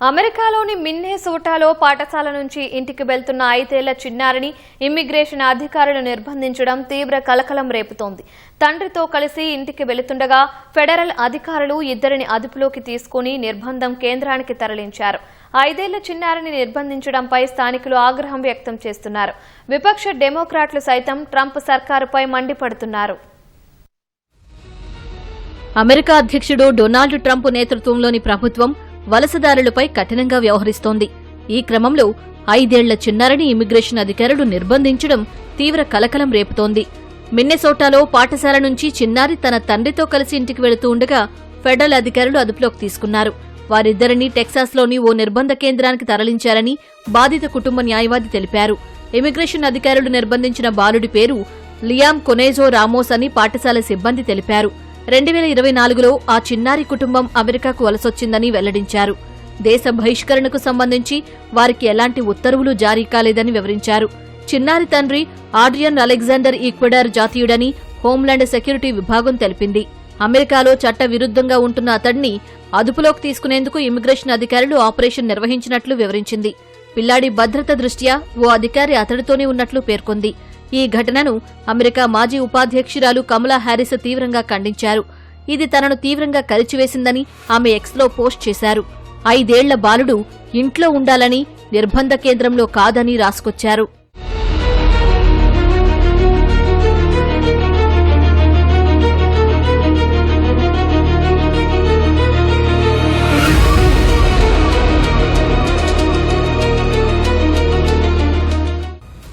అమెరికాలోని మిన్నేసోటాలో పాఠశాల నుంచి ఇంటికి వెళ్తున్న ఐదేళ్ళ చిన్నారిని ఇమ్మిగ్రేషన్ అధికారులు నిర్బంధించడం తీవ్ర కలకలం రేపుతోంది. తండ్రితో కలిసి ఇంటికి వెళుతుండగా ఫెడరల్ అధికారులు ఇద్దరిని అదుపులోకి తీసుకుని నిర్బంధం కేంద్రానికి తరలించారు. ఐదేళ్ళ చిన్నారిని నిర్బంధించడంపై స్థానికులు ఆగ్రహం వ్యక్తం చేస్తున్నారు. విపక్ష డెమోక్రాట్లు సైతం ట్రంప్ సర్కారుపై మండిపడుతున్నారు. అమెరికా అధ్యక్షుడు డొనాల్డ్ ట్రంప్ నేతృత్వంలోని ప్రభుత్వం వలసదారులపై కఠినంగా వ్యవహరిస్తోంది. ఈ క్రమంలో ఐదేళ్ళ చిన్నారిని ఇమిగ్రేషన్ అధికారులు నిర్బంధించడం తీవ్ర కలకలం రేపుతోంది. మిన్నెసోటాలో పాఠశాల నుంచి చిన్నారి తన తండ్రితో కలిసి ఇంటికి వెళుతూ ఉండగా ఫెడరల్ అధికారులు అదుపులోకి తీసుకున్నారు. వారిద్దరినీ టెక్సాస్లోని ఓ నిర్బంధ కేంద్రానికి తరలించారని బాధిత కుటుంబ న్యాయవాది తెలిపారు. ఇమిగ్రేషన్ అధికారులు నిర్బంధించిన బాలుడి పేరు లియామ్ కొనేజో రామోస్ అని పాఠశాల సిబ్బంది తెలిపారు. రెండు వేల ఇరవై నాలుగులో ఆ చిన్నారి కుటుంబం అమెరికాకు వలసొచ్చిందని వెల్లడించారు. దేశ బహిష్కరణకు సంబంధించి వారికి ఎలాంటి ఉత్తర్వులు జారీ కాలేదని వివరించారు. చిన్నారి తండ్రి ఆడ్రియన్ అలెగ్జాండర్ ఈక్వెడార్ జాతీయుడని హోంలాండ్ సెక్యూరిటీ విభాగం తెలిపింది. అమెరికాలో చట్ట విరుద్ధంగా ఉంటున్న అతడిని అదుపులోకి తీసుకునేందుకు ఇమిగ్రేషన్ అధికారులు ఆపరేషన్ నిర్వహించినట్లు వివరించింది. పిల్లాడి భద్రత దృష్ట్యా ఓ అధికారి అతడితోనే ఉన్నట్లు పేర్కొంది. ఈ ఘటనను అమెరికా మాజీ ఉపాధ్యక్షురాలు కమలా హ్యారిస్ తీవ్రంగా ఖండించారు. ఇది తనను తీవ్రంగా కలిచివేసిందని ఆమె ఎక్స్లో పోస్ట్ చేశారు. ఐదేళ్ళ బాలుడు ఇంట్లో ఉండాలని నిర్బంధ కేంద్రంలో కాదని రాసుకొచ్చారు.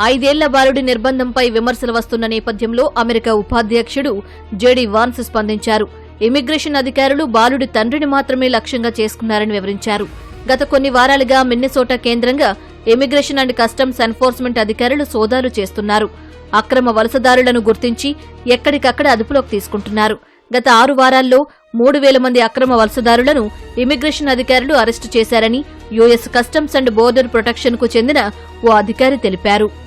ఐదేళ్ళ బాలుడి నిర్బంధంపై విమర్శలు వస్తున్న నేపథ్యంలో అమెరికా ఉపాధ్యక్షుడు జేడీ వాన్స్ స్పందించారు. ఇమిగ్రేషన్ అధికారులు బాలుడి తండ్రిని మాత్రమే లక్ష్యంగా చేసుకున్నారని వివరించారు. గత కొన్ని వారాలుగా మిన్నెసోటా కేంద్రంగా ఇమిగ్రేషన్ అండ్ కస్టమ్స్ ఎన్ఫోర్స్మెంట్ అధికారులు సోదాలు చేస్తున్నారు. అక్రమ వలసదారులను గుర్తించి ఎక్కడికక్కడ అదుపులోకి తీసుకుంటున్నారు. గత ఆరు వారాల్లో మూడు వేల మంది అక్రమ వలసదారులను ఇమిగ్రేషన్ అధికారులు అరెస్టు చేశారని యుఎస్ కస్టమ్స్ అండ్ బోర్డర్ ప్రొటెక్షన్కు చెందిన ఓ అధికారి తెలిపారు.